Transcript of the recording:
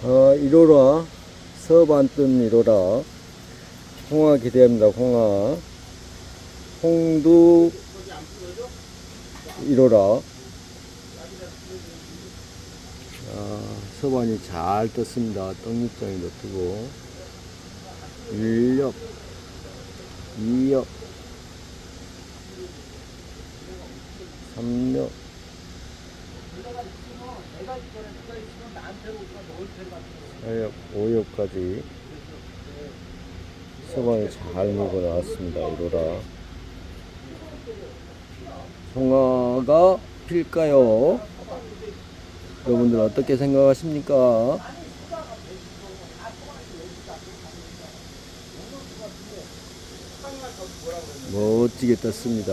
어, 1호라, 서반뜬 1호라, 홍화 기대합니다, 홍화. 홍두 1호라. 아, 서반이 잘 떴습니다. 떡잎장이도 뜨고. 1엽, 2엽, 3엽, 에어 오역까지 소방이 잘 먹어 나왔습니다. 이로라. 송아가 필까요? 여러분들 어떻게 생각하십니까? 멋지게 떴습니다.